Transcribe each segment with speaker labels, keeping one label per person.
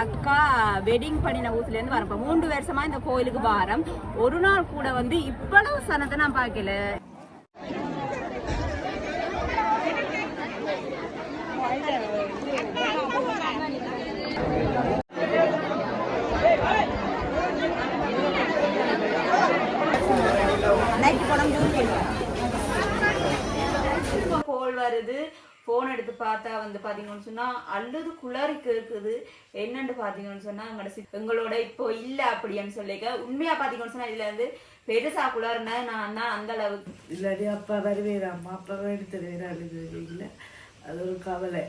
Speaker 1: அக்கா வெட்டிங் பண்ணின ஊர்ல இருந்து வரப்ப மூன்று வருஷமா இந்த கோயிலுக்கு வாரம். ஒரு நாள் கூட வந்து இவ்வளவு சனத்தை நான் பார்க்கல. கோல் வருது. ஃபோன் எடுத்து பார்த்தா வந்து பார்த்தீங்கன்னு சொன்னால் அல்லது குளறி கேட்குது என்னன்னு பார்த்தீங்கன்னு சொன்னால் எங்களோட எங்களோட இப்போ இல்லை அப்படின்னு சொல்லிக்க உண்மையாக பார்த்தீங்கன்னு சொன்னால் இதில் வந்து பெருசாக குளறுனா நான் தான் அந்த அளவுக்கு.
Speaker 2: இல்லாடி அப்பா வருவேன் அம்மா அப்பாவை எடுத்து வேற இல்லை அது ஒரு கவலை.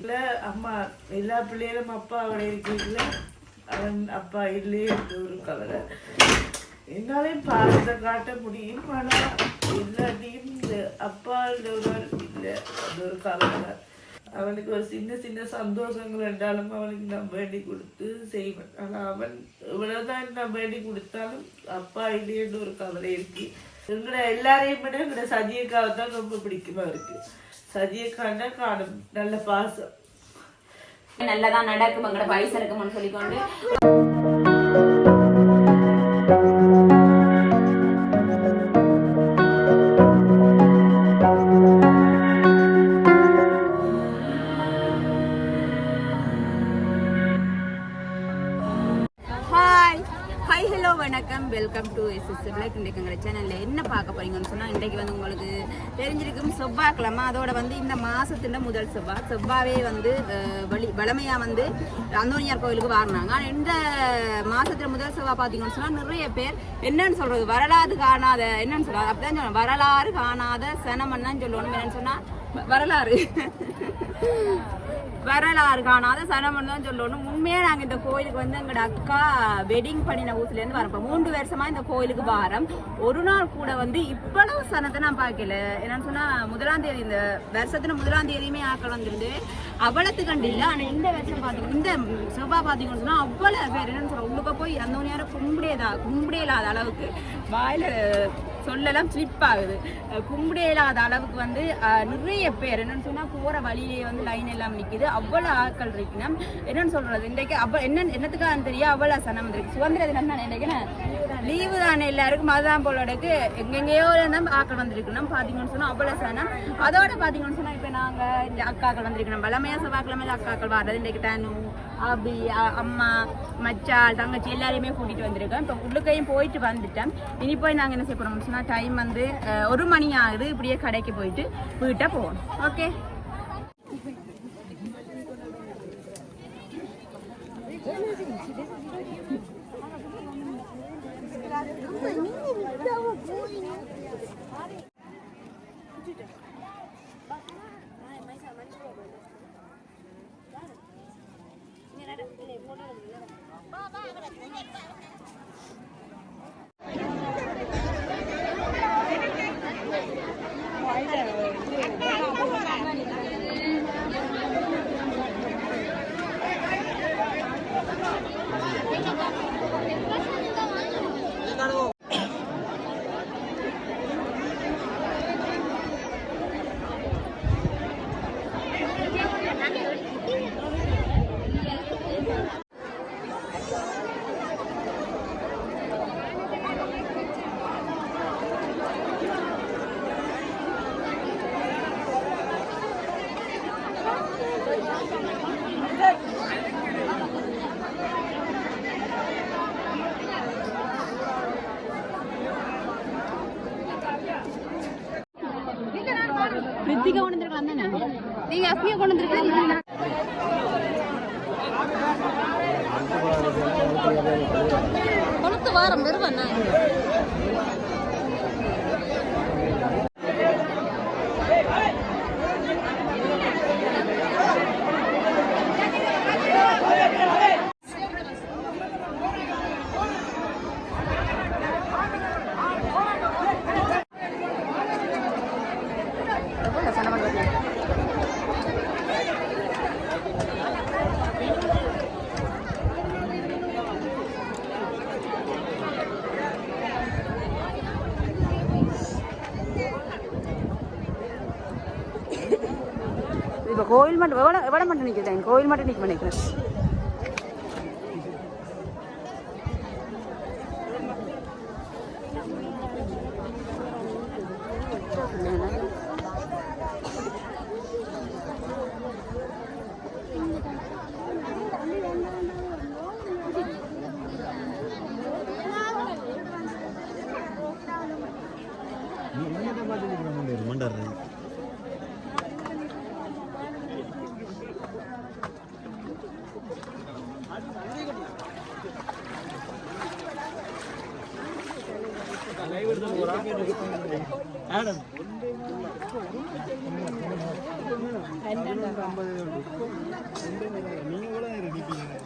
Speaker 2: இல்லை அம்மா எல்லா பிள்ளைகளும் அப்பாவோட இருக்கீங்கள அவன் அப்பா இல்லையே ஒரு கவலை. என்னாலையும் பார்த்து காட்ட முடியும். ஆனால் எல்லாத்தையும் இந்த அப்பா ஒரு இல்லை அது ஒரு கவலை அவனுக்கு ஒரு சின்ன சின்ன சந்தோஷங்கள் இருந்தாலும் அவனுக்கு நான் வேண்டி கொடுத்து செய்வேன் ஆனால் அவன் இவ்வளவுதான் நான் வேண்டி கொடுத்தாலும் அப்பா இல்லையன்னு ஒரு கவலை இருக்கு எங்களை எல்லாரையும் விட எங்களோட சதியக்காவை தான் ரொம்ப பிடிக்குமா இருக்கு சதியக்காண்டா காணும் நல்ல பாசம்
Speaker 1: நல்லதான் நடக்கும் எங்களோட வயசு இருக்கும்னு சொல்லிக்கொண்டு தெரிஞ்சிருக்கும் செவ்வாய்க்கிழமை. அதோட வந்து இந்த மாதத்துல முதல் செவ்வாய். செவ்வாவே வந்து வலி வழி வளமையாக வந்து அந்தோனியார் கோயிலுக்கு வாரினாங்க ஆனால் இந்த மாதத்தில் முதல் செவ்வாய் பார்த்தீங்கன்னு சொன்னால் நிறைய பேர் என்னன்னு சொல்கிறது வரலாறு காணாத என்னன்னு சொல்கிறது அப்படிதான் சொல்லுவாங்க சொல்லணும் வரலாறு காணாத சனமன் தான் சொல்லணும் என்னன்னு சொன்னால் வரலாறு. வரலாறு காணாத சனமன் தான் சொல்லணும். உண்மையாக நாங்கள் இந்த கோயிலுக்கு வந்து எங்களோட அக்கா வெட்டிங் பண்ணின ஊசிலேருந்து வரப்போ மூன்று வருஷமா இந்த கோயிலுக்கு வாரம். ஒரு நாள் கூட வந்து இவ்வளவு சனத்தை நான் பார்க்கல. என்னன்னு சொன்னால் முதலாம் தேதி இந்த வருஷத்துல முதலாம் தேதியுமே ஆக்கள் வந்துருந்து அவ்வளத்து இல்லை. ஆனால் இந்த வருஷம் பார்த்தீங்க இந்த செவ்வாய் பார்த்தீங்கன்னு சொன்னால் அவ்வளோ பேர் என்னன்னு சொல்கிறோம் உள்ளுக்க போய் அந்த நேரம் கும்பிடேதா கும்பிடேலாத அளவுக்கு. வாயில சொல்லலாம் ஸ்லிப் ஆகுது. கும்பிட இல்லாத அளவுக்கு வந்து நிறைய பேர் என்னன்னு சொன்னா போற வழியிலேயே வந்து லைன் எல்லாம் நிற்கிது அவ்வளவு ஆட்கள் இருக்கணும். என்னன்னு சொல்றது? இன்றைக்கு அவ்வளோ என்ன என்னத்துக்காக தெரியும் அவ்வளவு சனம் இருக்கு சுதந்திர தினம் தானே இன்றைக்கு லீவு தானே எல்லாருக்கும். அதுதான் போலோடக்கு எங்கெங்கேயோ இருந்தால் ஆக்கள் வந்திருக்கணும். பார்த்தீங்கன்னு சொன்னா அவ்வளவு சனம் அதோட பார்த்தீங்கன்னு சொன்னா இப்போ நாங்க இந்த அக்காக்கள் வந்திருக்கணும். பலமையா செவ்வாய்க்கிழமை அக்காக்கள் வர்றது. இன்றைக்கு தானும் அபி அம்மா மச்சாள் தங்கச்சி எல்லாரையுமே கூட்டிட்டு வந்திருக்கோம். இப்போ உள்ளுக்கையும் போயிட்டு வந்துட்டேன். இனி போய் நாங்கள் என்ன செய்ய போகிறோம் சொன்னா டைம் வந்து ஒரு மணி ஆகுது. இப்படியே கடைக்கு போயிட்டு வீட்டை போவோம். Okay Thank you. ரித்திகா கொண்டு வந்திருக்கலாம் தானே? நீங்க அஸ்மியா கொண்டு வந்திருக்கலாம்
Speaker 3: கொளுத்து வாரம் வருவேன் நான்
Speaker 1: இப்போ கோயில் மட்டும் எவ்வளோ எவ்வளோ மட்டும் நிற்கிறேன் கோயில் மட்டும் நிற்க நினைக்கிறேன்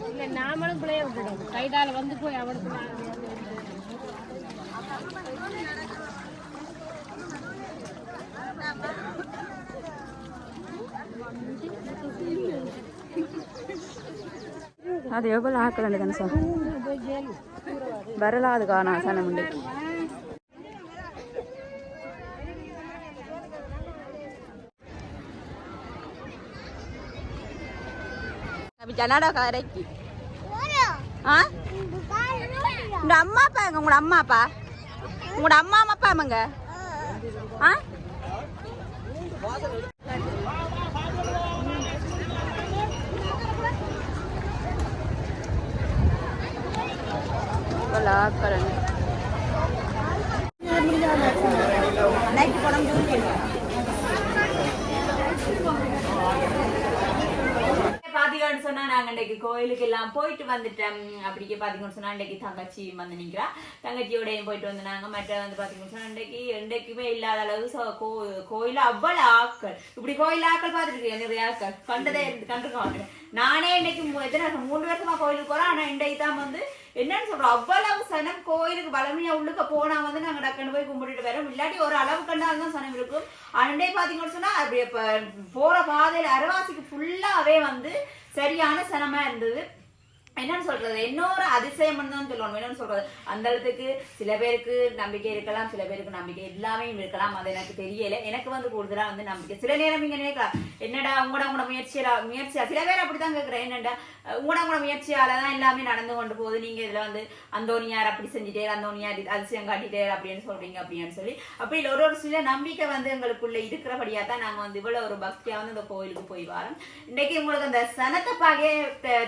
Speaker 3: இல்ல நாமளும் பிள்ளைய விட்டுடும் கைதால வந்து போய் அவனுக்கு
Speaker 1: அது எவ்வளோ ஆக்கலண்டு தானே சார் வரலாது காணா சனம் உண்டு ஜனாடா கரைக்கு. ஆ? உங்க அம்மா அப்பா எங்க? உங்களோட அம்மா அப்பா? உங்களோட அம்மா அப்பா அம்மங்க ஆ? கலாக்கரன் நைட்டு நாங்கள் நாங்க இன்னைக்கு கோயிலுக்கு எல்லாம் போயிட்டு வந்துட்டோம் அப்படியே பார்த்தீங்கன்னு சொன்னா இன்னைக்கு தங்கச்சி வந்து நிக்கிறா. தங்கச்சியோடையும் போயிட்டு வந்தாங்க மற்ற வந்து பார்த்தீங்கன்னு சொன்னா இன்றைக்கு என்றைக்குமே இல்லாத அளவு சோ- கோ- கோயில் அவ்வளவு ஆக்கள். இப்படி கோயில் ஆக்கள் பார்த்துருக்கேன் நிறைய ஆக்கள்? கண்டதே இருந்து கண்டிருக்கோம் நானே இன்னைக்கு எத்தனை வருஷம்? மூணு வருஷமா கோயிலுக்கு போறேன். ஆனா இன்றைக்கு தான் வந்து என்னன்னு சொல்றோம் அவ்வளவு சனம் கோயிலுக்கு வளமையா உள்ளுக்க போனா வந்து நாங்க டக்குன்னு போய் கும்பிட்டுட்டு வரோம். இல்லாட்டி ஒரு அளவு கண்டாதான் தான் சனம் இருக்கும். அண்டே பாத்தீங்கன்னு சொன்னா அப்படி இப்ப போற பாதையில அரவாசிக்கு ஃபுல்லாவே வந்து சரியான சனமா இருந்தது. என்னன்னு சொல்றது? இன்னொரு அதிசயம் தான் சொல்லணும். என்னன்னு சொல்றது அந்த அளவுக்கு சில பேருக்கு நம்பிக்கை இருக்கலாம் சில பேருக்கு நம்பிக்கை எல்லாமே இருக்கலாம். அது எனக்கு தெரியல. எனக்கு வந்து கூடுதலா வந்து நம்பிக்கை. சில நேரம் இங்க நினைக்கலாம் என்னடா உங்களோட உங்களோட முயற்சியா முயற்சியா? சில பேர் அப்படித்தான் கேக்குறேன் என்னடா உங்களோட உங்களோட முயற்சியால தான் எல்லாமே நடந்து கொண்டு போகுது. நீங்க இதுல வந்து அந்தோனியார் அப்படி செஞ்சுட்டே அந்தோனியார் அதிசயம் காட்டிட்டே அப்படின்னு சொல்றீங்க அப்படின்னு சொல்லி. அப்படி ஒரு ஒரு சில நம்பிக்கை வந்து எங்களுக்குள்ள இருக்கிறபடியா தான் நாங்க வந்து இவ்வளவு ஒரு பக்தியா வந்து இந்த கோயிலுக்கு போய் வரோம் இன்னைக்கு உங்களுக்கு அந்த சனத்தை பாகே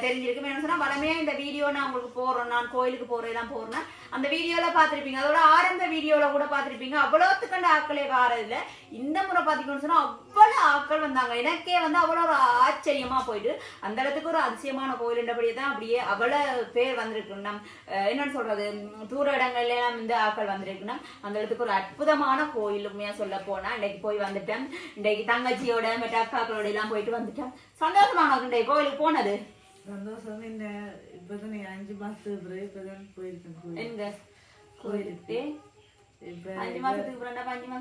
Speaker 1: தெரிஞ்சிருக்கு என்ன சொன்னா எல்லாமே இந்த வீடியோ நான் உங்களுக்கு போகிறோம் நான் கோயிலுக்கு போறதெல்லாம் போறேன்னா அந்த வீடியோல பாத்திருப்பீங்க அதோட ஆரம்ப வீடியோல கூட பாத்திருப்பீங்க அவ்வளவுத்துக்கண்ட ஆக்களே வாரதில்ல. இந்த முறை பாத்தீங்கன்னு சொன்னா அவ்வளவு ஆக்கள் வந்தாங்க. எனக்கே வந்து அவ்வளவு ஒரு ஆச்சரியமா போயிட்டு அந்த இடத்துக்கு ஒரு அதிசயமான கோயில்ன்றபடியே தான் அப்படியே அவ்வளவு பேர் வந்திருக்கு நம் என்னன்னு சொல்றது? தூர இடங்கள்ல எல்லாம் இந்த ஆட்கள் வந்திருக்குன்னா அந்த இடத்துக்கு ஒரு அற்புதமான கோயில் உண்மையா சொல்ல போனா. இன்னைக்கு போய் வந்துட்டேன். இன்னைக்கு தங்கச்சியோட மெட்டாக்காக்களோட எல்லாம் போயிட்டு வந்துட்டேன். சந்தோஷமான இன்றைக்கு கோயிலுக்கு போனது?
Speaker 2: சந்தோஷம் என்ன இப்பதான் நீ அஞ்சு மாசத்துக்கு பிறகு இப்பதான் போயிருக்கேன்
Speaker 1: எங்க கோயிலுக்கு
Speaker 2: இப்ப
Speaker 1: அஞ்சு மாசத்துக்கு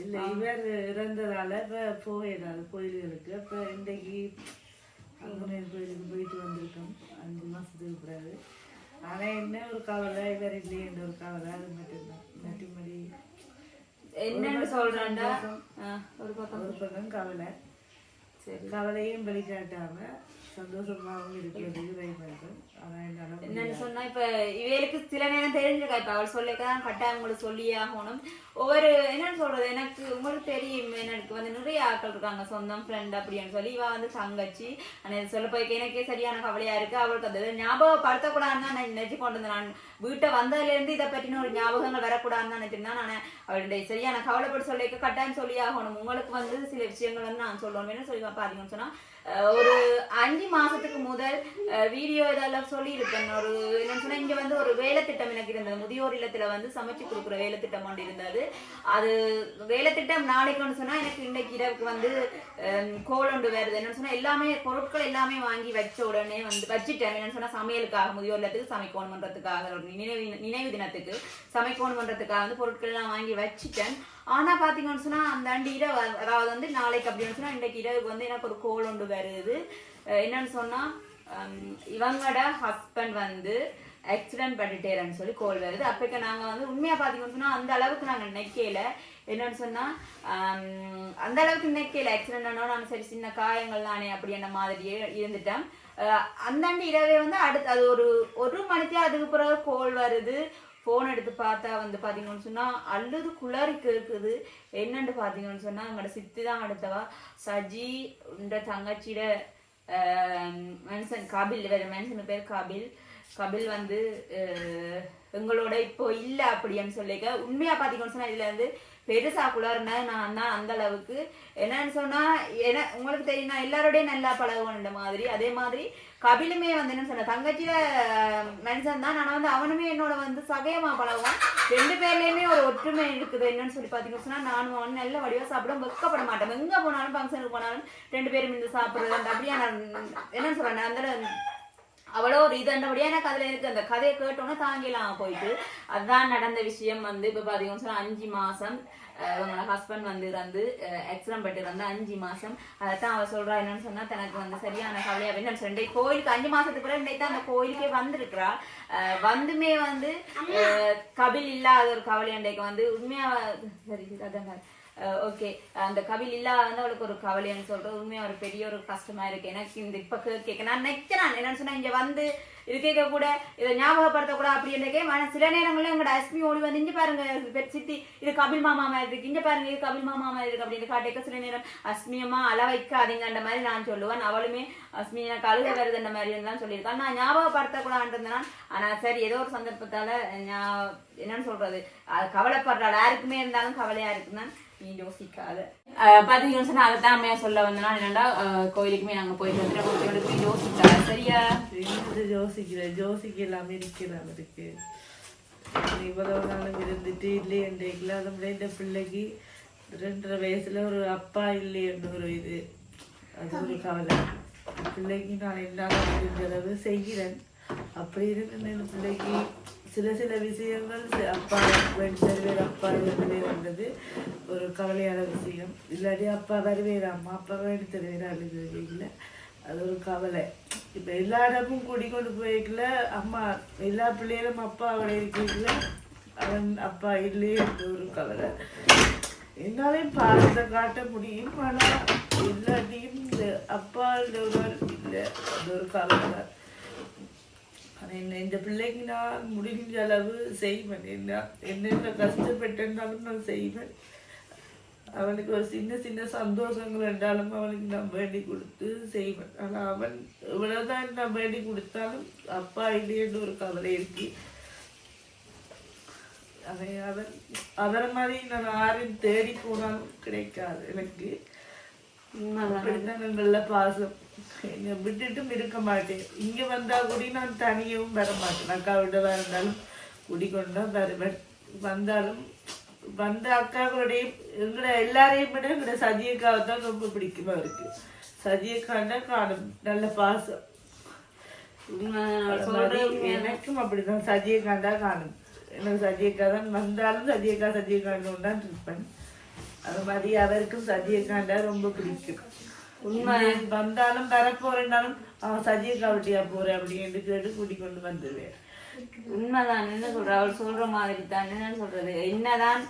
Speaker 2: இல்ல இவர் இறந்ததால இப்ப போயிடாது கோயில்களுக்கு அப்ப இன்றைக்கு அங்குனையர் கோயிலுக்கு போயிட்டு வந்திருக்கோம் அஞ்சு மாசத்துக்கு பிறகு ஆனா என்ன ஒரு கவலை இவர் இல்லையன்ற ஒரு கவலை அது மட்டும்தான் மற்றபடி
Speaker 1: என்னன்னு சொல்றேன்டா ஆ, ஒரு பக்கம்
Speaker 2: ஒரு பக்கம் கவலை
Speaker 1: சரி
Speaker 2: கவலையும் வெளிக்காட்டாம சந்தோஷமாகவும் இருக்கிறதுக்கு
Speaker 1: என்னன்னு சொன்னா இப்ப சில நேரம் தெரிஞ்சிருக்கா? இப்ப அவள் சொல்லிக்கதான் கட்டாயம் உங்களுக்கு சொல்லியே ஆகணும். ஒவ்வொரு என்னன்னு சொல்றது? எனக்கு உங்களுக்கு தெரியும் எனக்கு வந்து நிறைய ஆட்கள் இருக்காங்க. சொந்தம் ஃப்ரெண்ட் அப்படின்னு சொல்லி இவ வந்து தங்கச்சி. ஆனா சொல்ல போய் எனக்கே சரியான கவலையா இருக்கு. அவளுக்கு அது ஞாபகப்படுத்தக்கூடாதுன்னு தான் நான் நினைச்சு கொண்டு வந்தேன் நான் வீட்டை வந்ததுலேருந்து இதை பற்றின ஒரு ஞாபகங்கள் வரக்கூடாதுன்னு நினைச்சிருந்தேன் நான் அவளுடைய சரியான கவலைப்பட்டு சொல்லிக்க கட்டாயம் சொல்லி ஆகணும். உங்களுக்கு வந்து சில விஷயங்கள் வந்து நான் சொல்லணும். என்ன சொல்லி பார்த்தீங்கன்னு சொன்னால் ஒரு அஞ்சு மாசத்துக்கு முதல் வீடியோ இதெல்லாம் சொல்லியிருக்கேன் ஒரு என்னன்னு சொன்னா இங்க வந்து ஒரு வேலை திட்டம் எனக்கு இருந்தது. முதியோர் இல்லத்துல வந்து சமைச்சு கொடுக்குற வேலை திட்டம் ஒன்று இருந்தது. அது வேலை திட்டம் நாளைக்குன்னு சொன்னா எனக்கு இன்னைக்கு இரவுக்கு வந்து அஹ், கோல் வருது. என்னன்னு சொன்னா எல்லாமே பொருட்கள் எல்லாமே வாங்கி வச்ச உடனே வந்து வச்சுட்டேன். என்னன்னு சொன்னா சமையலுக்காக முதியோர் இல்லத்துக்கு சமைக்கணுமன்றதுக்காக ஒரு நினைவு நினைவு தினத்துக்கு சமைக்கணுமன்றதுக்காக வந்து பொருட்கள் எல்லாம் வாங்கி வச்சுட்டேன். ஆனா பாத்தீங்கன்னு சொன்னா அந்த அண்டு இரவு அதாவது வந்து நாளைக்கு அப்படின்னு சொன்னா இன்றைக்கு இரவுக்கு வந்து எனக்கு ஒரு கோல் ஒன்று வருது. என்னன்னு சொன்னா ஹம், இவங்களோட ஹஸ்பண்ட் வந்து ஆக்சிடென்ட் பண்ணிட்டேரன்னு சொல்லி கோல் வருது. அப்பக்க நாங்க வந்து உண்மையா பாத்தீங்கன்னு சொன்னா அந்த அளவுக்கு நாங்க நினைக்கல. என்னன்னு சொன்னா ஹம், அந்த அளவுக்கு நினைக்கல. ஆக்சிடென்ட் ஆனோம் நாங்க சரி சின்ன காயங்கள் தானே அப்படி என்ன மாதிரியே இருந்துட்டேன். அந்தாண்டு இரவே வந்து அடுத்து அது ஒரு ஒரு மணிக்கு அதுக்கு பிறகு கோல் வருது. ஃபோன் எடுத்து பார்த்தா வந்து பார்த்தீங்கன்னு சொன்னால் அல்லது குளறி கேட்குது என்னன்னு பார்த்தீங்கன்னு சொன்னால் எங்களோட சித்தி தான் அடுத்தவா? சஜி இந்த தங்கச்சியோட ஆஹ், மனுஷன் வேறு வேற மனுஷன் பேர் கபில். கபில் வந்து எங்களோட இப்போ இல்லை அப்படின்னு சொல்லிக்க உண்மையாக பார்த்தீங்கன்னு சொன்னால் இதுல இருந்து பெருசா குளர்னா நான் தான் அந்த அளவுக்கு. என்னன்னு சொன்னா என்ன உங்களுக்கு தெரியும் நான் எல்லாரோடையும் நல்லா பழகுவேன் இந்த மாதிரி. அதே மாதிரி கபிலுமே வந்து என்ன சொன்ன தங்கச்சியில மனுஷன் தான். நான் வந்து அவனுமே என்னோட வந்து சகையமா பழகுவான். ரெண்டு பேர்லயுமே ஒரு ஒற்றுமை இருக்குது என்னன்னு சொல்லி பாத்தீங்கன்னு சொன்னா நானும் அவன் நல்ல வடிவா சாப்பிட வெக்கப்பட மாட்டேன் எங்க போனாலும் ஃபங்க்ஷனுக்கு போனாலும் ரெண்டு பேரும் இந்த சாப்பிடுறது அந்த அப்படியே நான் என்னன்னு சொல்றேன் அந்த அவ்வளோ ஒரு இது அந்தபடியா எனக்கு அதுல இருக்கு. அந்த கதையை கேட்டோன்னே தாங்கிலாம் போயிட்டு. அதுதான் நடந்த விஷயம் வந்து இப்ப பாத்தீங்கன்னு சொன்னா அஞ்சு மாசம் அஹ் இவங்களோட ஹஸ்பண்ட் வந்து இறந்து எக்ஸாம் பட்டு இறந்து அஞ்சு மாசம். அதைத்தான் அவ சொல்றா என்னன்னு சொன்னா தனக்கு வந்து சரியான கவலையா என்னன்னு சொன்னேன் கோயிலுக்கு அஞ்சு மாசத்துக்கு பிறகு இன்னைக்கு தான் அந்த கோயிலுக்கே வந்திருக்கிறா. வந்துமே வந்து கபில் இல்லாத ஒரு கவலை அன்றைக்கு வந்து உண்மையா சரி அதான் Uh, ஓகே அந்த கபில் இல்லாத அவளுக்கு ஒரு கவலைன்னு சொல்றது உண்மையா ஒரு பெரிய ஒரு கஷ்டமா இருக்கு. எனக்கு இந்த இப்ப கே- கேட்க நான் நினைக்கிறேன் என்னன்னு சொன்னா இங்க வந்து இது கேட்க கூட இதை ஞாபகப்படுத்த கூட அப்படின்றக்கே மன சில நேரங்கள்ல எங்களோட அஸ்மி ஓடி வந்து இங்க பாருங்க பெட் சித்தி இது கபில் மாமா மாதிரி இருக்கு. இங்க பாருங்க இது கபில் மாமா மாதிரி இருக்கு அப்படின்னு காட்டிக்க சில நேரம் அஸ்மியமா அள வைக்காதீங்கன்ற மாதிரி நான் சொல்லுவேன். அவளுமே அஸ்மி எனக்கு அழுக வருதுன்ற மாதிரி தான் சொல்லியிருக்கான் நான் ஞாபகப்படுத்த கூடாதுன்றதுனா ஆனா சரி ஏதோ ஒரு சந்தர்ப்பத்தால என்னன்னு சொல்றது அது கவலைப்படுறாள் யாருக்குமே இருந்தாலும் கவலையா இருக்குன்னா யோசிக்காத அஹ் பாத்தீங்கன்னு சொன்னா அதைத்தான் அம்மையா சொல்ல வந்தனா. என்னடா கோயிலுக்குமே நாங்க போயிட்டு வந்துட்டு உங்களுக்கு யோசிக்காத சரியா?
Speaker 2: இருந்து யோசிக்கிறேன்? யோசிக்க எல்லாமே இருக்கலாம் இருக்கு இவ்வளவு நாளும் இருந்துட்டு இல்லையன்றைக்குல அந்த இந்த பிள்ளைக்கு ரெண்டரை வயசுல ஒரு அப்பா இல்லையன்னு ஒரு இது. அது ஒரு கவலை. பிள்ளைக்கு நான் என்னால் முடிஞ்ச அளவு செய்கிறேன். அப்படி இருந்து இந்த பிள்ளைக்கு. சில சில விஷயங்கள் அப்பா ரெண்டு அப்பா ரெண்டு பேர் வந்தது. ஒரு கவலையான விஷயம். இல்லாட்டி அப்பா வருவேர்? அம்மா அப்பா வேண்டு தருவேர்? அப்படின்னு இல்லை அது ஒரு கவலை. இப்போ எல்லா இடமும் குடி கொண்டு போய்க்கல. அம்மா எல்லா பிள்ளைகளும் அப்பா அவளை இருக்கீங்கள? அவன் அப்பா இல்லையே ஒரு கவலை. என்னாலையும் பாடத்தை காட்ட முடியும். ஆனால் இல்லாட்டியும் இந்த அப்பா ஒருவர் இல்லை. அது ஒரு கவலை. இந்த பிள்ளைக்கு நான் முடிஞ்ச அளவு செய்வேன். என்ன என்னென்ன கஷ்டப்பட்டேன்னாலும் நான் செய்வேன். அவனுக்கு ஒரு சின்ன சின்ன சந்தோஷங்கள் என்றாலும் அவனுக்கு நான் வேண்டி கொடுத்து செய்வேன். ஆனா அவன் இவ்வளவுதான் நான் வேண்டி கொடுத்தாலும் அப்பா இல்லையேன்னு ஒரு கவலை இருக்கு. அதை அவர் அவரை மாதிரி நான் யாரையும் தேடி போனாலும் கிடைக்காது எனக்கு. அப்படித்தான் நல்ல பாசம். என்னை விட்டுட்டும் இருக்க மாட்டேன். இங்க வந்தா கூட நான் தனியவும் வர மாட்டேன். அக்கா விட இருந்தாலும் குடிக்கொண்டா வருவேன் வந்தாலும் வந்த அக்காவோடைய எங்களை எல்லாரையும் விட எங்களோட சதியக்காவை தான் ரொம்ப பிடிக்கும் அவருக்கு. சதியக்காண்டா காணும். நல்ல பாசம். எனக்கும் அப்படிதான். சதியக்காண்டா காணும். எனக்கு சதியக்கா தான் வந்தாலும் சதியக்கா சதியக்காண்டு தான் இருப்பேன் அது மாதிரி அவருக்கும் சதியக்காண்டா ரொம்ப பிடிக்கும். உண்மை. வந்தாலும் வரப்போறேன்னாலும் அவன் சதியக்கா விட்டியா போறேன் அப்படின்னு கேட்டு கூட்டிக் கொண்டு வந்துடுவேன்
Speaker 1: உண்மைதான். என்ன சொல்ற? அவள் சொல்ற மாதிரி தான் என்ன சொல்றது? என்னதான்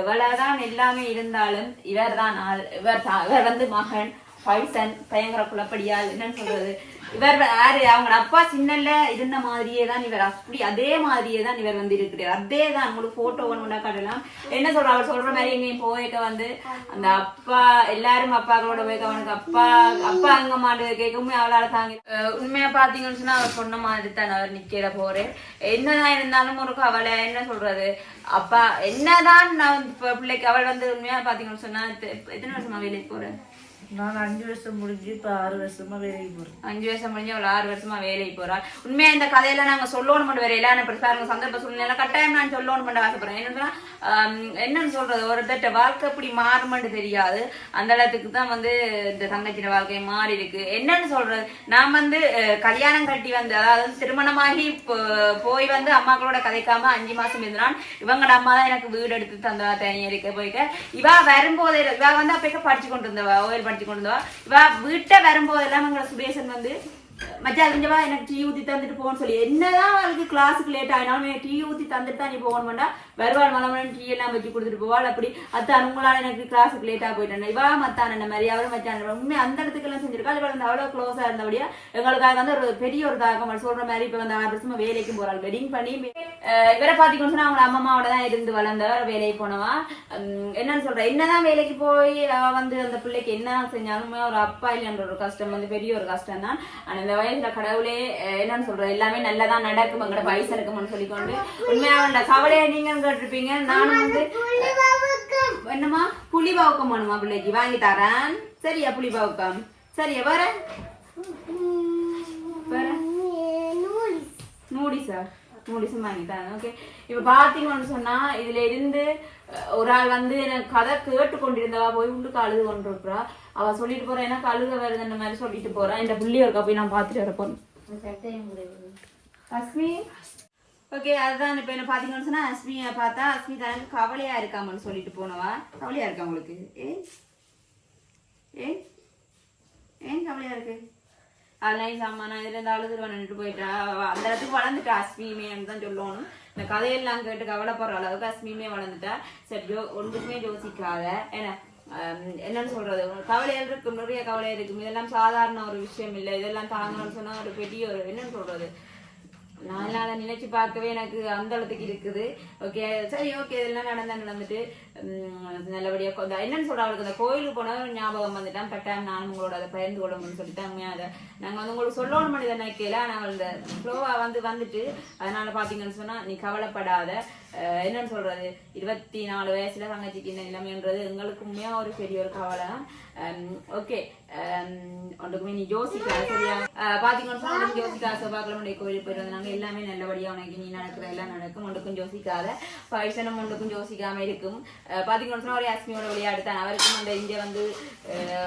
Speaker 1: எவ்வளவுதான் எல்லாமே இருந்தாலும் இவர் தான் இவர் இவர் வந்து மகன். பைசன் பயங்கர குழப்படியால் என்னன்னு சொல்றது? இவர் யாரு? அவங்க அப்பா சின்னல்ல இருந்த மாதிரியே தான் இவர். அப்படி அதே மாதிரியே தான் இவர் வந்து இருக்கிறார் அதே தான் உங்களுக்கு போட்டோ ஒன்று காட்டலாம். என்ன சொல்ற? அவர் சொல்ற மாதிரி எங்கேயும் போய்க்க வந்து அந்த அப்பா எல்லாரும் அப்பாக்களோட போய் அவனுக்கு அப்பா அப்பா அங்க மாட்டு கேட்கவும் அவளால தாங்க உண்மையா பாத்தீங்கன்னு சொன்னா அவர் சொன்ன மாதிரி தான் அவர் நிக்கிற போறே என்னதான் இருந்தாலும் ஒரு கவலை என்ன சொல்றது? அப்பா என்னதான் நான் இப்ப பிள்ளைக்கு அவள் வந்து உண்மையா பாத்தீங்கன்னு சொன்னா எத்தனை வருஷமா வேலைக்கு போறேன்
Speaker 2: நான் அஞ்சு வருஷம் முடிஞ்சு இப்ப ஆறு வருஷமா வேலைக்கு போறேன்.
Speaker 1: அஞ்சு வருஷம் முடிஞ்சு அவள் ஆறு வருஷமா வேலைக்கு போறாள். உண்மையா இந்த கதையில நாங்க சொல்லணும் பண்ண வரையில நான் இப்படி பாருங்க சந்தர்ப்ப சூழ்நிலை கட்டாயம் நான் சொல்லணும் பண்ண ஆசைப்படுறேன். என்னன்னா என்னன்னு சொல்றது? ஒருத்தட்ட வாழ்க்கை இப்படி மாறுமென்று தெரியாது. அந்த இடத்துக்கு தான் வந்து இந்த தங்கச்சியோட வாழ்க்கை மாறி இருக்கு. என்னன்னு சொல்றது? நான் வந்து கல்யாணம் கட்டி வந்து அதாவது திருமணமாகி போ- போய் வந்து அம்மாக்களோட கதைக்காம அஞ்சு மாசம் இருந்தான் இவங்கட அம்மா தான் எனக்கு வீடு எடுத்து தந்தா தனியா இருக்க போய்க்க. இவா வரும்போதே இவா வந்து அப்பக்க படிச்சு கொண்டு இருந்தவா ஓயில் படிச்சு கொண்டு இருந்தவா இவா வீட்டை வரும்போதெல்லாம் எங்களை சுபேசன் வந்து மச்சா கொஞ்சமா எனக்கு டீ ஊத்தி தந்துட்டு போகணும்னு சொல்லி. என்னதான் அவளுக்கு கிளாஸுக்கு லேட் ஆயினாலும் எனக்கு டீ ஊத்தி தந்துட்டு தான் நீ போகணும் வேண்டாம் வருவாள் மலமலன் டீ எல்லாம் வச்சு கொடுத்துட்டு போவாள். அப்படி அத்தான் உங்களால எனக்கு கிளாஸுக்கு லேட்டா போயிட்டேன். இவா மத்தான் என்ன மாதிரி? அவரும் மச்சான் உண்மை அந்த இடத்துக்கு எல்லாம் செஞ்சிருக்கா? இவள் வந்து அவ்வளவு க்ளோஸா இருந்தபடியா? எங்களுக்காக வந்து ஒரு பெரிய ஒரு தாக்கம். சொல்ற மாதிரி இப்ப வந்து ஆறு வருஷமா வேலைக்கும் போறாள். வெட்டிங் பண்ணி இவரை பாத்தீங்கன்னு சொன்னா அவங்க அம்மாவோட தான் இருந்து வளர்ந்தவர் வேலைக்கு போனவா. உம் என்னன்னு சொல்ற. என்னதான் வேலைக்கு போய் வந்து அந்த பிள்ளைக்கு என்ன செஞ்சாலுமே ஒரு அப்பா இல்லைன்ற ஒரு கஷ்டம் வந்து பெரிய ஒரு கஷ்டம் தான் அந்த வயசுல கடவுளே என்னன்னு சொல்றது? எல்லாமே நல்லதா நடக்கும் எங்கட வயசு இருக்கும்னு சொல்லிக்கொண்டு உண்மையா அந்த கவலையை நீங்க கேட்டிருப்பீங்க. நானும் வந்து என்னம்மா? புளி பாவுக்கம் வேணுமா பிள்ளைக்கு வாங்கி தரேன். சரியா புளி பாவுக்கம் சரியா வர வர நூடிஸா நூடிஸும் வாங்கி தரேன் ஓகே இப்போ பார்த்தீங்கன்னு சொன்னா இதுல இருந்து ஒரு ஆள் வந்து எனக்கு கதை கேட்டு கொண்டிருந்தவா போய் உள்ளுக்கு அழுது கொண்டிருக்கிறா அவ சொல்லிட்டு போறா எனக்கு அழுக வருதுன்ற மாதிரி சொல்லிட்டு போறா. இந்த புள்ளி இருக்கா போய் நான் பார்த்துட்டு வரப்போம் அஸ்மி ஓகே அதுதான் இப்போ என்ன பார்த்தீங்கன்னு சொன்னா அஸ்மியை பார்த்தா அஸ்மி தனக்கு கவலையா இருக்காமன்னு சொல்லிட்டு போனவா? கவலையா இருக்கா உங்களுக்கு? ஏ? ஏ? ஏன் கவலையா இருக்கு? அதெல்லாம் சாமா நான் இதுல இருந்து அழுதுருவேன் நின்றுட்டு போயிட்டா. அந்த இடத்துக்கு வளர்ந்துட்டா அஸ்மிமேன்னு தான் சொல்லணும். இந்த கதையெல்லாம் கேட்டு கவலைப்படுற அளவுக்கு அஸ்மிமே வளர்ந்துட்டா. சரி ஜோ ஒன்றுக்குமே யோசிக்காத. ஏன்னா என்னன்னு சொல்றது? கவலைகள் இருக்கும் நிறைய கவலை இருக்கும். இதெல்லாம் சாதாரண ஒரு விஷயம் இல்லை. இதெல்லாம் தாங்கணும்னு சொன்னா ஒரு பெரிய ஒரு என்னன்னு சொல்றது? நான் அதை நினைச்சு பார்க்கவே எனக்கு அந்த அளவுக்கு இருக்குது. ஓகே சரி ஓகே இதெல்லாம் நடந்தா நடந்துட்டு நல்லபடியா என்னன்னு சொல்ற அவளுக்கு அந்த கோயிலுக்கு போன ஞாபகம் வந்துட்டான். கட்டாயம் நான் உங்களோட அதை பகிர்ந்து கொள்ளணும்னு சொல்லிட்டு உண்மையா அதை நாங்க வந்து உங்களுக்கு சொல்லணும் மனிதன் நினைக்கல ஆனா அவள் இந்த ஃப்ளோவா வந்து வந்துட்டு அதனால பாத்தீங்கன்னு சொன்னா நீ கவலைப்படாத. என்னன்னு சொல்றது? இருபத்தி நாலு வயசுல தங்கச்சிக்கு இந்த நிலைமைன்றது எங்களுக்குமே ஒரு பெரிய ஒரு கவலை. ஓகே உனக்குமே நீ யோசிக்கா சரியா? பாத்தீங்கன்னு சொன்னா உனக்கு யோசிக்கா செவ்வாய்க்கிழமை கோயிலுக்கு போயிட்டு வந்தாங்க எல்லாமே நல்லபடியா உனக்கு நீ நடக்கிற எல்லாம் நடக்கும். உனக்கும் யோசிக்காத. பைசனும் உனக்கும் யோசிக்காம இருக்கும். பாத்தீங்கன்னு சொன்னா ஒரு அஸ்மியோட விளையாடுதான் அவருக்கும் அந்த இங்க வந்து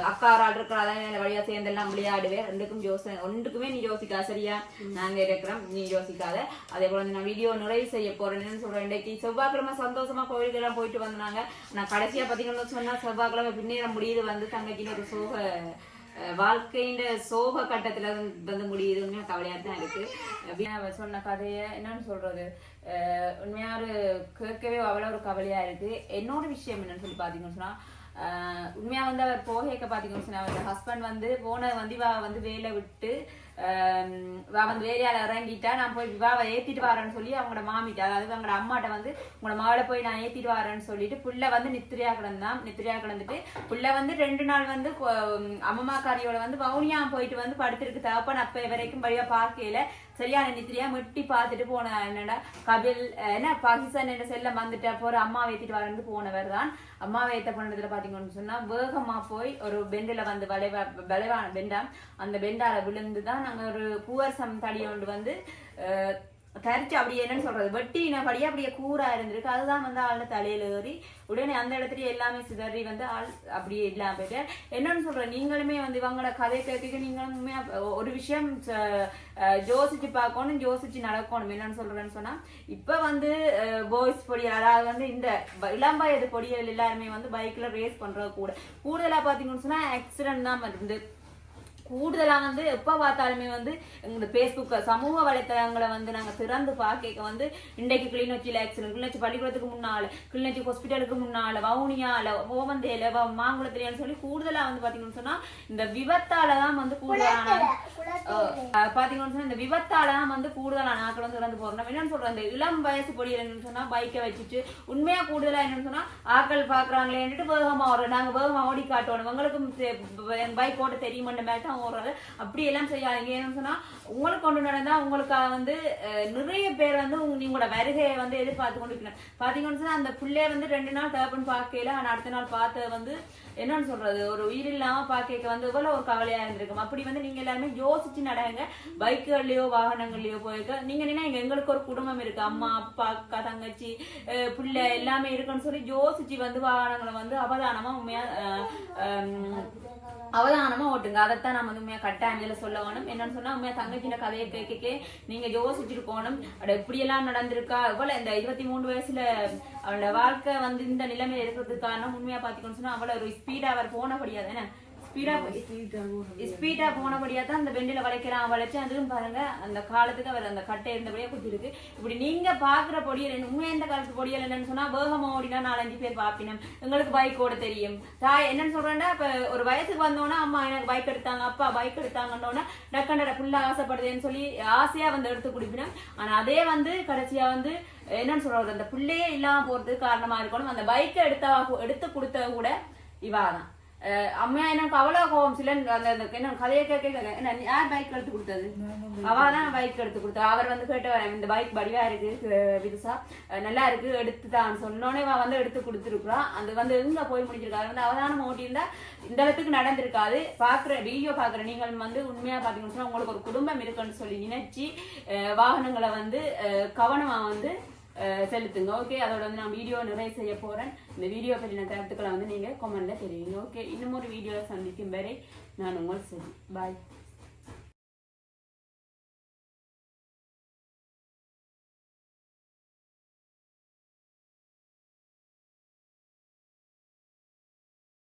Speaker 1: அக்கா ஒரு ஆள் இருக்கிறாங்க நல்லபடியா சேர்ந்து எல்லாம் விளையாடுவேன் ரெண்டுக்கும் யோசனை ஒன்றுக்குமே நீ யோசிக்கா சரியா நாங்க இருக்கிறோம் நீ யோசிக்காத அதே போல நான் வீடியோ நிறைவு செய்ய போறேன்னு சொல்றேன் இன்னைக்கு செவ்வாய்க்கிழமை சந்தோஷமா கோயிலுக்கு எல்லாம் போயிட்டு வந்தாங்க நான் கடைசியா பாத்தீங்கன்னு சொன்னா செவ்வாய்க்கிழமை பின்னேற முடியுது வந்து தங்கச்சின்னு ஒரு சோக அஹ், வாழ்க்கையின் சோக கட்டத்துல வந்து முடியுதுன்னு கவலையா தான் இருக்கு சொன்ன கதையை என்னன்னு சொல்றது அஹ், உண்மையா ஒரு கேட்கவே அவ்வளவு ஒரு கவலையா இருக்கு என்னோட விஷயம் என்னன்னு சொல்லி பாத்தீங்கன்னு உண்மையாக ஆஹ் உண்மையா வந்து அவர் போகேக்க பார்த்தீங்கன்னு சொன்னால் அவர் ஹஸ்பண்ட் வந்து போன வந்து இவ வந்து வேலை விட்டு வா வந்து வேலையால இறங்கிட்டா நான் போய் விவாவை ஏத்திட்டு வரேன்னு சொல்லி அவங்களோட மாமிட்ட அதாவது அவங்களோட அம்மாட்ட வந்து உங்களோட மகளை போய் நான் ஏத்திட்டு வரேன்னு சொல்லிட்டு புள்ள வந்து நித்திரியா கிடந்தான். நித்திரியா கிடந்துட்டு புள்ள வந்து ரெண்டு நாள் வந்து கொ- வந்து வவுனியா போயிட்டு வந்து படுத்திருக்கு. தகப்பன் அப்ப வரைக்கும் வழியா பார்க்கையில சரியான நித்திரியா மெட்டி பார்த்துட்டு போன என்னடா கபில் என்ன பாகிஸ்தான் என்ற செல்லம் வந்துட்டா போற அம்மா ஏத்திட்டு வரந்து போனவர் தான். அம்மாவை ஏத்த பண்ணதுல பாத்தீங்கன்னு சொன்னா வேகமா போய் ஒரு பெண்டில் வந்து வளைவா வளைவான பெண்டா அந்த பெண்டால விழுந்து தான் நாங்க ஒரு பூவரசம் தடி கொண்டு வந்து தரிச்சு அப்படியே என்னன்னு சொல்றது. வெட்டினபடியே அப்படியே கூறா இருந்திருக்கு. அதுதான் வந்து ஆள்ல தலையில ஏறி உடனே அந்த இடத்துல எல்லாமே சிதறி வந்து ஆள் அப்படியே இல்லாம போயிட்டு என்னன்னு சொல்ற நீங்களுமே வந்து இவங்களோட கதை கேட்க நீங்களுமே ஒரு விஷயம் ஜோசிச்சு யோசிச்சு பார்க்கணும் யோசிச்சு நடக்கணும். என்னன்னு சொல்றேன்னு சொன்னா இப்ப வந்து பாய்ஸ் பொடி அதாவது வந்து இந்த வ- இளம் வயது பொடியல் எல்லாருமே வந்து பைக்ல ரேஸ் பண்றது கூட. கூடுதலா பாத்தீங்கன்னு சொன்னா ஆக்சிடென்ட் தான் வந்து கூடுதலா வந்து எப்ப பார்த்தாலுமே வந்து இந்த பேஸ்புக் சமூக வலைத்தளங்களை வந்து நாங்க திறந்து பார்க்க வந்து இன்றைக்கு கிளிநொச்சியில் ஆக்சிடென்ட் கிளிநொச்சி பள்ளிக்கூடத்துக்கு முன்னால கிளிநொச்சி ஹாஸ்பிட்டலுக்கு முன்னால வவுனியால ஓவந்தேல வ- மாங்குளத்திலேன்னு சொல்லி கூடுதலா வந்து பாத்தீங்கன்னு சொன்னா இந்த விபத்தால தான் வந்து கூடுதலான அஹ் பாத்தீங்கன்னு சொன்னா இந்த விபத்தால தான் வந்து கூடுதலான ஆட்கள் வந்து இறந்து போறோம். என்னன்னு சொல்றேன் இந்த இளம் வயசு பொடியில் என்னன்னு சொன்னா பைக்கை வச்சுட்டு உண்மையா கூடுதலா என்னன்னு சொன்னா ஆட்கள் பாக்குறாங்களேன்ட்டு வேகமா ஓடுறோம் நாங்க வேகமா ஓடி காட்டணும் உங்களுக்கும் பைக் ஓட்ட தெரியுமென்ற மாதிரி தான் ஓடுறது அப்படி எல்லாம் செய்யாதீங்க. ஏன்னு சொன்னா உங்களுக்கு கொண்டு நடந்தா உங்களுக்காக வந்து அஹ், நிறைய பேர் வந்து உங்களோட நீங்களோட வருகையை வந்து எதிர்பார்த்து கொண்டு இருக்கணும் பாத்தீங்கன்னு சொன்னா அந்த பிள்ளைய வந்து ரெண்டு நாள் தேவைன்னு பார்க்கல ஆனா அடுத்த நாள் பார்த்து வந்து என்னன்னு சொல்றது? ஒரு உயிர் இல்லாம பாக்க வந்து இவ்வளவு ஒரு கவலையா இருந்திருக்கும். அப்படி வந்து நீங்க எல்லாருமே யோசிச்சு நடங்க. பைக்குகள்லயோ வாகனங்கள்லயோ போயிருக்க நீங்க நினைங்க எங்களுக்கு ஒரு குடும்பம் இருக்கு. அம்மா அப்பா அக்கா தங்கச்சி பிள்ளை எல்லாமே இருக்குன்னு சொல்லி யோசிச்சு வந்து வாகனங்களை வந்து அவதானமா உண்மையா அஹ், அவதானமா ஓட்டுங்க. அதைத்தான் நம்ம வந்து உண்மையா கட்டாயங்கள சொல்ல வேணும். என்னன்னு சொன்னா உண்மையா தங்கச்சின கதையை கேட்க நீங்க யோசிச்சுட்டு போகணும். அட இப்படி எல்லாம் நடந்திருக்கா? இவ்வளவு இந்த இருபத்தி மூணு வயசுல அவளோட வாழ்க்கை வந்து இந்த நிலைமையில இருக்கிறதுக்கு காரணம் உண்மையா பாத்தீங்கன்னு சொன்னா அவளை ஒரு ஸ்பீடா அவர் போனபடியா தானே. ஸ்பீடா ஸ்பீடா போனபடியா. தான் அந்த பெண்டில வளைக்கிறான். வளைச்சு அதுவும் பாருங்க. அந்த காலத்துக்கு அவர் அந்த கட்டை இருந்தபடியே குத்திருக்கு. இப்படி நீங்க பாக்குற பொடியல் என்ன- உண்மையா இந்த காலத்து பொடியல் என்னன்னு சொன்னா வேகமா ஓடினா நாலஞ்சு பேர் பாப்பினம். எங்களுக்கு பைக் ஓட தெரியும். தாய் என்னன்னு சொல்றேன்னா இப்ப ஒரு வயசுக்கு வந்தோன்னா அம்மா எனக்கு பைக் எடுத்தாங்க அப்பா பைக் எடுத்தாங்கன்னோன்னா டக்கண்டட புள்ள ஆசைப்படுதேன்னு சொல்லி ஆசையா வந்து எடுத்து குடிப்பினோம். ஆனா அதே வந்து கடைசியா வந்து என்னன்னு சொல்றது அந்த பிள்ளையே இல்லாம போறதுக்கு காரணமா இருக்கணும். அந்த பைக்கை எடுத்தா எடுத்து கொடுத்த கூட இவா தான் அம்மையா எனக்கு அவ்வளோ கோவம் சில அந்த என்ன கதையை கேட்க என்ன யார் பைக் எடுத்து கொடுத்தது? அவா தான் பைக் எடுத்து கொடுத்தா. அவர் வந்து கேட்டு இந்த பைக் வடிவா இருக்கு விதுசா? நல்லா இருக்கு எடுத்து தான் சொன்னோடனே இவ வந்து எடுத்து கொடுத்துருக்குறான். அது வந்து எங்க போய் முடிஞ்சிருக்காரு வந்து அவதானம் ஓட்டியிருந்தா இந்த இடத்துக்கு நடந்திருக்காது. பாக்குற வீடியோ பாக்குற நீங்கள் வந்து உண்மையா பாத்தீங்கன்னு சொன்னா உங்களுக்கு ஒரு குடும்பம் இருக்குன்னு சொல்லி நினைச்சு வாகனங்களை வந்து கவனமா வந்து செலுத்துங்க. ஓகே அதோட வந்து நான் வீடியோ நிறைய செய்ய போறேன். இந்த வீடியோ பற்றின கருத்துக்களை வந்து நீங்க கமெண்ட்ல தெரியுங்க ஓகே இன்னும் ஒரு வீடியோல சந்திக்கும் வரை நான் உங்கள் சரி பாய்